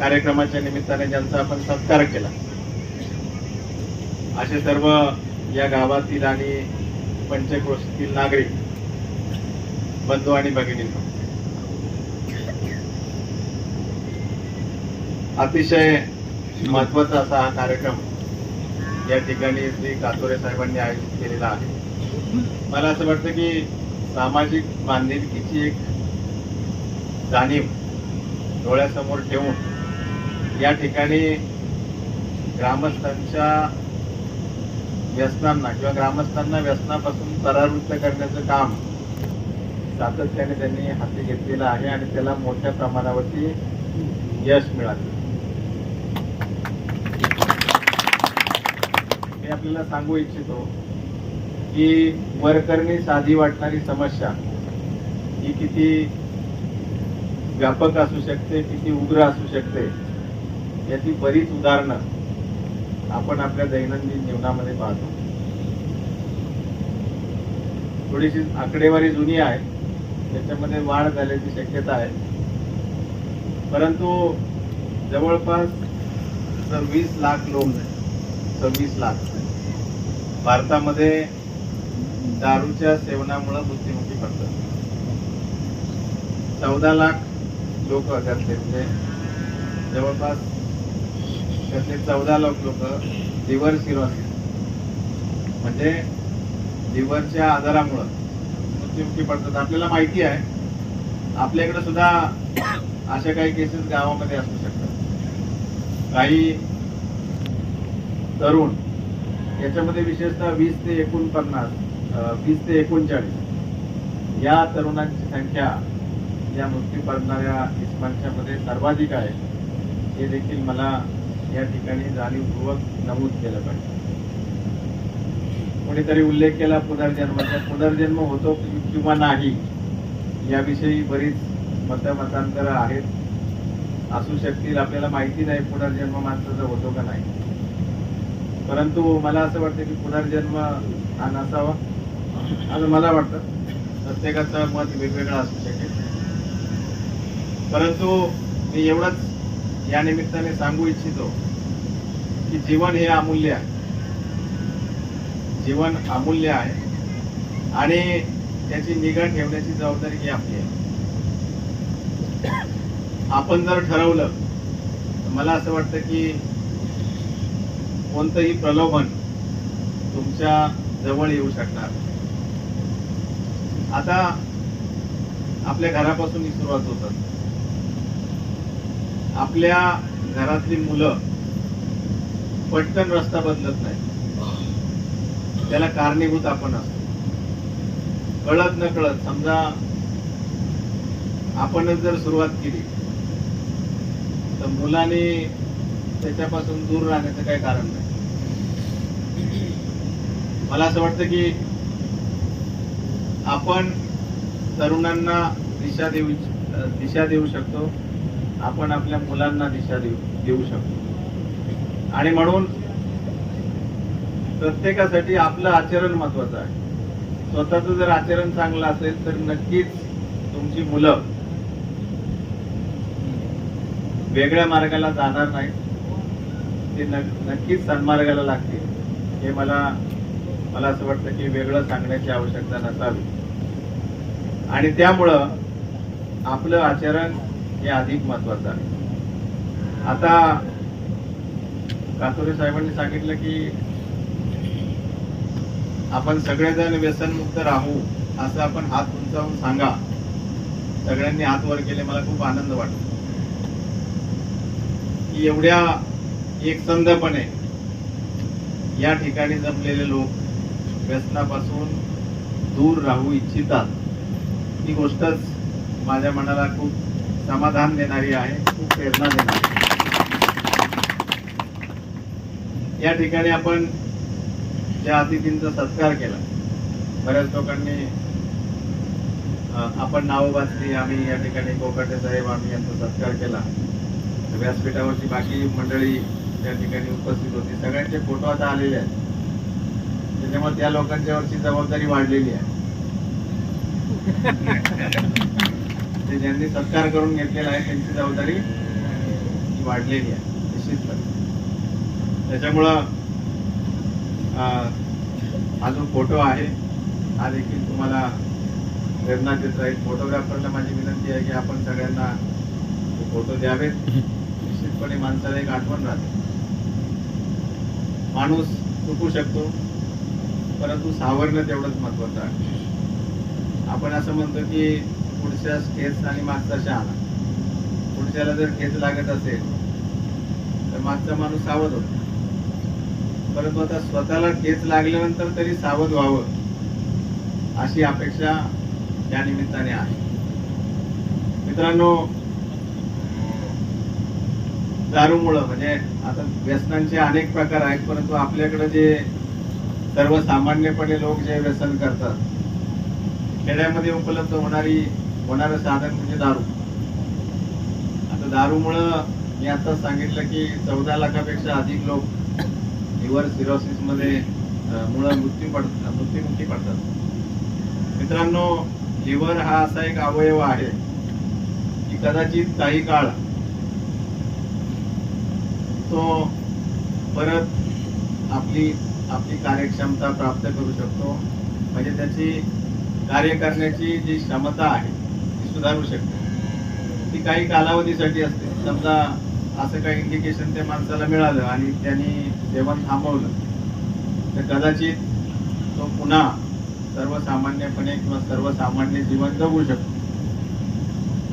कार्यक्रमाच्या निमित्ताने ज्यांचा आपण सत्कार केला. असे सर्व या गावातील आणि पंचक्रोशीतील नागरिक बंधू आणि भगिनींनो. अतिशय महत्त्वाचा असा हा कार्यक्रम या ठिकाणी श्री कातोरे साहेबांनी आयोजित केलेला आहे. मला असं वाटतं की सामाजिक बांधिलकीची एक जाणीव डोळ्यासमोर ठेवून या ठिकाणी ग्रामस्थांच्या व्यसनांना किंवा ग्रामस्थांना व्यसनापासून परावृत्त करण्याचं काम सातत्याने त्यांनी हाती घेतलेलं आहे आणि त्याला मोठ्या प्रमाणावरती यश मिळालं. मी आपल्याला सांगू इच्छितो की वरकरणी साधी वाटणारी समस्या ही किती व्यापक असू शकते किती उग्र असू शकते याची बरीच उदाहरणं आपण आपल्या दैनंदिन जीवनामध्ये पाहतो. थोडीशी आकडेवारी जुनी आहे. त्याच्यामध्ये वाढ झाल्याची शक्यता आहे. परंतु जवळपास सव्वीस लाख लोक सव्वीस लाख. भारतामध्ये दारूच्या सेवनामुळे मृत्युमुखी पडतात. चौदा लाख लोक त्यातले म्हणजे जवळपास त्यातले चौदा लाख लोक लिव्हर सिरोसिस म्हणजे लिव्हरच्या आजारामुळं मृत्युमुखी पडतात. आपल्याला माहिती आहे आपल्याकडे सुद्धा अशा काही केसेस गावामध्ये असू शकतात. काही तरुण याच्यामध्ये विशेषतः वीस ते एकोणपन्नास वीस ते एकोणचाळीस या तरुणांची संख्या या मृत्यू पडणाऱ्या इस्मांच्या मध्ये सर्वाधिक आहे. हे देखील मला या ठिकाणी जाणीवपूर्वक नमूद केलं पाहिजे. कोणीतरी उल्लेख केला पुनर्जन्माचा. पुनर्जन्म होतो किंवा नाही याविषयी बरीच मतमतांतर आहेत. असू शकतील आपल्याला माहिती नाही पुनर्जन्म माणसाचा होतो का नाही. परंतु मला असं वाटतं की पुनर्जन्म हा नसावा. असं मला वाटतं. प्रत्येकाचं मत वेगवेगळं असू शकेल. परंतु मी एवढंच या निमित्ताने सांगू इच्छितो की जीवन हे अमूल्य आहे. जीवन अमूल्य आहे आणि त्याची निगा ठेवण्याची जबाबदारी ही आपली आहे. आपण जर ठरवलं तर मला असं वाटतं की कोणतंही प्रलोभन तुमच्या जवळ येऊ शकणार आता आपल्या घरापासून ही सुरुवात होतात. आपल्या घरातली मुलं पटकन रस्ता बदलत नाही. त्याला कारणीभूत आपण असतो. कळत न कळत समजा आपणच जर सुरुवात केली तर मुलाने त्याच्यापासून दूर राहण्याचं काही कारण नाही. मला असं वाटतं की आपण तरुणांना दिशा देऊ दिशा देऊ शकतो. आपण आपल्या मुलांना दिशा देऊ देऊ शकतो. आणि म्हणून प्रत्येकासाठी आपलं आचरण महत्वाचं आहे. स्वतःचं जर आचरण चांगलं असेल तर नक्कीच तुमची मुलं वेगळ्या मार्गाला जाणार नाही ते न- नक्कीच सन्मार्गाला लागतील. हे मला मला असं वाटतं की वेगळं सांगण्याची आवश्यकता नसावी. आणि त्यामुळं आपलं आचरण हे अधिक महत्वाचं आहे. आता कातोरे साहेबांनी सांगितलं की आपण सगळेजण व्यसनमुक्त राहू असं आपण हात उंचावून सांगा. सगळ्यांनी हात वर केले मला खूप आनंद वाटतो. की एवढ्या एकसंधपणे या ठिकाणी जमलेले लोक व्यसनापासून दूर राहू इच्छितात. ही गोष्टच माझ्या मनाला खूप समाधान देणारी आहे खूप प्रेरणा देणारी या ठिकाणी आपण ज्या अतिथींचा सत्कार केला बऱ्याच लोकांनी आपण नावं वाचली आम्ही या ठिकाणी कोकाटे साहेब आम्ही यांचा सत्कार केला. व्यासपीठावरची बाकी मंडळी त्या ठिकाणी उपस्थित होती. सगळ्यांचे फोटो आता आलेले आहेत. त्याच्यामुळे त्या लोकांच्यावरची जबाबदारी वाढलेली आहे. ते ज्यांनी सत्कार करून घेतलेला आहे त्यांची जबाबदारी वाढलेली आहे निश्चितपणे. त्याच्यामुळं हा जो फोटो आहे हा देखील तुम्हाला प्रेरणा देत राहील. फोटोग्राफरला माझी विनंती आहे की आपण सगळ्यांना फोटो द्यावेत. निश्चितपणे माणसाला एक आठवण राहते. माणूस चुकू शकतो परंतु सावरणं तेवढंच महत्वाचं आहे. आपण असं म्हणतो की पुढच्या ठेच आणि मागचा शहाणा पुढच्याला जर ठेच लागत असेल तर मागचा माणूस सावध होतो. परंतु आता स्वतःला ठेच लागल्यानंतर तरी सावध व्हावं अशी अपेक्षा या निमित्ताने आहे. मित्रांनो दारूमुळं म्हणजे आता व्यसनांचे अनेक प्रकार आहेत परंतु आपल्याकडे जे सर्वसामान्यपणे लोक जे व्यसन करतात खेड्यामध्ये उपलब्ध होणारी होणारं साधन म्हणजे दारू. आता दारूमुळं मी आता सांगितलं की चौदा लाखापेक्षा अधिक लोक लिव्हर सिरोसिसमध्ये मध्ये मृत्यू पड मृत्यूमुखी पडतात. मित्रांनो लिव्हर हा असा एक अवयव आहे की कदाचित काही काळ तो परत आपली आपली कार्यक्षमता प्राप्त करू शकतो. म्हणजे त्याची कार्य करण्याची जी क्षमता आहे सुधारू शकते. ती काही कालावधीसाठी असते. समजा असं काही इंडिकेशन त्या माणसाला मिळालं आणि त्यांनी जेवण थांबवलं तर कदाचित तो पुन्हा सर्वसामान्यपणे किंवा सर्वसामान्य जीवन जगू शकतो.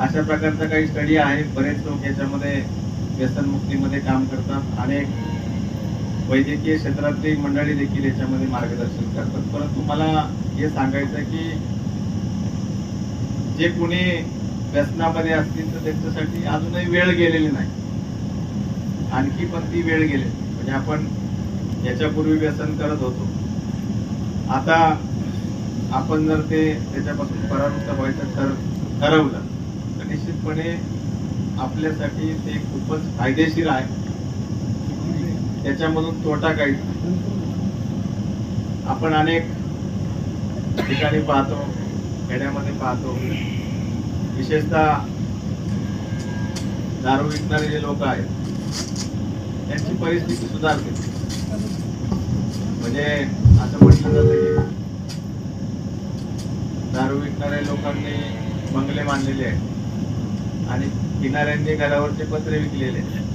अशा प्रकारचा काही स्टडी आहे. बरेच लोक याच्यामध्ये व्यसनमुक्तीमध्ये काम करतात. अनेक वैद्यकीय क्षेत्रातली मंडळी देखील याच्यामध्ये मार्गदर्शन करतात. परंतु मला हे सांगायचं की जे कुणी व्यसनामध्ये असतील तर त्यांच्यासाठी अजूनही वेळ गेलेली नाही. आणखी पण ती वेळ गेली. म्हणजे आपण याच्यापूर्वी व्यसन करत होतो. आता आपण जर ते त्याच्यापासून परावृत्त व्हायचं ठर ठरवलं तर निश्चितपणे आपल्यासाठी ते खूपच फायदेशीर आहे. त्याच्यामधून तोटा काहीच नाही. आपण अनेक ठिकाणी पाहतो खेड्यामध्ये पाहतो. विशेषतः दारू विकणारे जे लोक आहेत त्यांची परिस्थिती सुधारते. म्हणजे असं म्हटलं जातं की दारू विकणाऱ्या लोकांनी बंगले बांधलेले आहेत आणि किनाऱ्यांनी घरावरचे पत्रे विकलेले आहेत.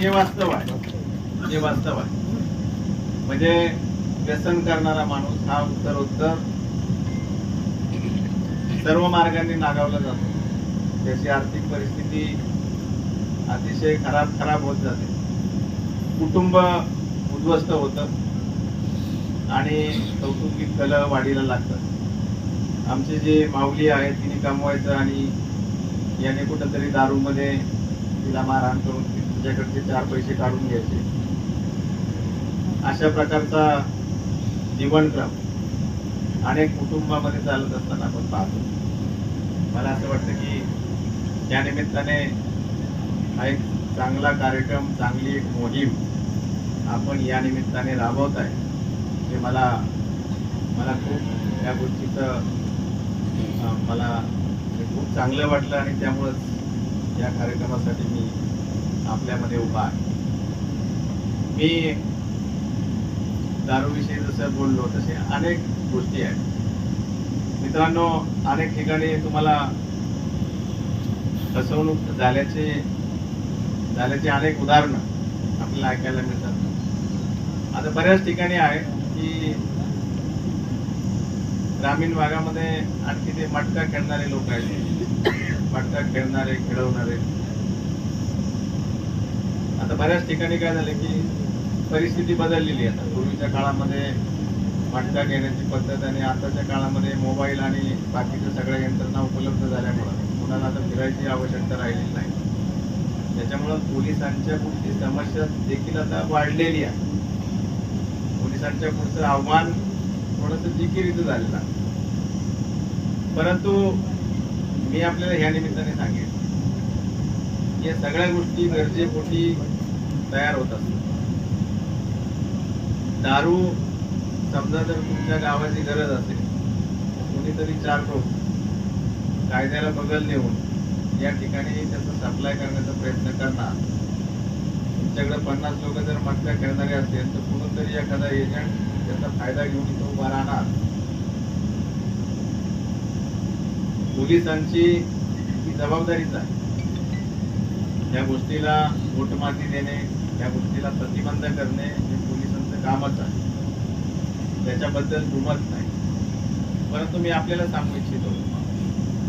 हे वास्तव आहे. हे वास्तव आहे. म्हणजे व्यसन करणारा माणूस हा उत्तरोत्तर सर्व मार्गाने नागावला जातो. त्याची आर्थिक परिस्थिती अतिशय खराब खराब होत जाते. कुटुंब उद्ध्वस्त होतं आणि कौटुंबिक कल वाढीला लागतात. आमचे जे माऊली आहे तिने कमवायचं आणि याने कुठंतरी दारूमध्ये तिला मारहाण करून तिच्याकडचे चार पैसे काढून घ्यायचे. अशा प्रकारचा जीवनक्रम अनेक कुटुंबामध्ये चालत असताना आपण पाहतो. मला असं वाटतं की या निमित्ताने हा एक चांगला कार्यक्रम चांगली एक मोहीम आपण या निमित्ताने राबवत आहे. हे मला मला खूप या गोष्टीचं मला खूप चांगलं वाटलं आणि त्यामुळंच या कार्यक्रमासाठी मी आपल्यामध्ये उभा आहे. मी दारूविषयी जसं बोललो तसे अनेक गोष्टी आहेत. मित्रांनो अनेक ठिकाणी तुम्हाला फसवणूक झाल्याचे झाल्याचे अनेक उदाहरणं आपल्याला ऐकायला मिळतात. आता बऱ्याच ठिकाणी आहे की ग्रामीण भागामध्ये आणखी ते मटका खेळणारे लोक आहेत. मटका खेळणारे खेळवणारे. आता बऱ्याच ठिकाणी काय झालं की परिस्थिती बदललेली आहे. आता पूर्वीच्या काळामध्ये भांडा घेण्याची पद्धत आणि आताच्या काळामध्ये मोबाईल आणि बाकीच्या सगळ्या यंत्रणा उपलब्ध झाल्यामुळं कुणाला आता फिरायची आवश्यकता राहिलेली नाही. त्याच्यामुळं पोलिसांच्या पुढची समस्या देखील आता वाढलेली आहे. पोलिसांच्या पुढचं आव्हान थोडस जिकिरीचं झालेलं आहे. परंतु मी आपल्याला ह्या निमित्ताने सांगेन या सगळ्या गोष्टी गरजेपोटी तयार होत असतात. दारू समजा जर तुमच्या गावाची गरज असेल तर कोणीतरी चार लोक कायद्याला बगल देऊन या ठिकाणी त्याचा सप्लाय करण्याचा प्रयत्न करणार. तुमच्याकडे पन्नास लोक जर मटका खेळणारे असेल तर कुणीतरी एखादा एजंट त्याचा फायदा घेऊन इथं उभा राहणार. पोलिसांची ही जबाबदारीच आहे. या गोष्टीला मोठमाती देणे या गोष्टीला प्रतिबंध करणे कामच आहे. त्याच्याबद्दल दुमत नाही. परंतु मी आपल्याला सांगू इच्छितो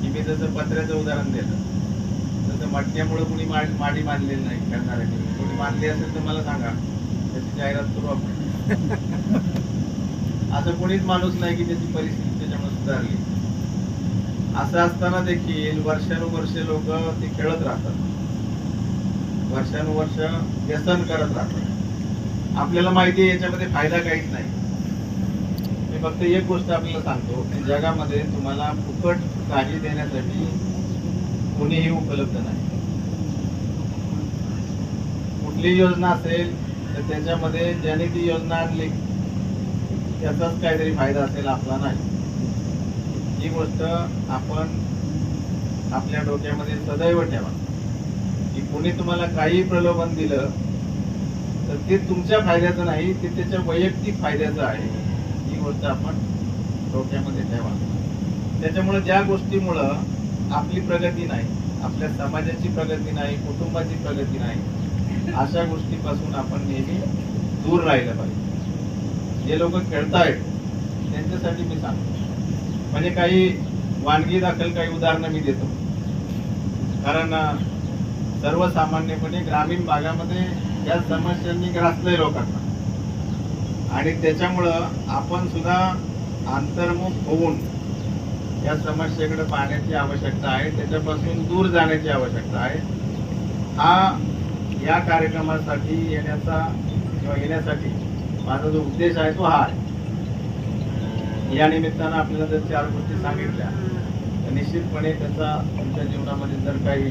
की मी जसं पत्र्याचं उदाहरण दिलं तसं मटण्यामुळे कुणी मा- माडी मानलेली नाही करणाऱ्यांनी कुणी मानली असेल तर मला सांगा. त्याची जाहिरात करू आपण असं कोणीच माणूस नाही की त्याची परिस्थिती त्याच्यामुळे सुधारली. असं असताना देखील वर्षानुवर्ष लोक ते खेळत राहतात. वर्षानुवर्ष व्यसन करत राहतात. आपल्याला माहिती आहे याच्यामध्ये फायदा काहीच नाही. मी फक्त एक गोष्ट आपल्याला सांगतो की जगामध्ये तुम्हाला फुकट काळजी देण्यासाठी कुणीही उपलब्ध नाही. कुठली योजना असेल तर त्याच्यामध्ये ज्याने ती योजना आणली त्याचाच काहीतरी फायदा असेल आपला नाही. ही गोष्ट आपण आपल्या डोक्यामध्ये सदैव ठेवा. की कुणी तुम्हाला काही प्रलोभन दिलं तर ते तुमच्या फायद्याचं नाही ते त्याच्या वैयक्तिक फायद्याचं आहे. ही गोष्ट आपण डोक्यामध्ये ठेवा. त्याच्यामुळे ज्या गोष्टीमुळं आपली प्रगती नाही आपल्या समाजाची प्रगती नाही कुटुंबाची प्रगती नाही अशा गोष्टीपासून आपण नेहमी दूर राहिलं पाहिजे. जे लोक खेळतायत त्यांच्यासाठी मी सांगतो. म्हणजे काही वानगी दाखल काही उदाहरणं मी देतो. कारण सर्वसामान्यपणे ग्रामीण भागामध्ये या समस्यांनी ग्रासलंय लोकांना. आणि त्याच्यामुळं आपण सुद्धा अंतर्मुख होऊन या समस्येकडे पाहण्याची आवश्यकता आहे. त्याच्यापासून दूर जाण्याची आवश्यकता आहे. हा या कार्यक्रमासाठी येण्याचा किंवा येण्यासाठी माझा जो उद्देश आहे तो हा आहे. या निमित्तानं आपल्याला जर चार गोष्टी सांगितल्या तर निश्चितपणे त्याचा तुमच्या जीवनामध्ये जर काही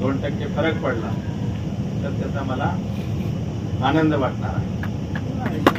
दोन टक्के फरक पडला तर त्याचा मला आनंद वाटणार आहे.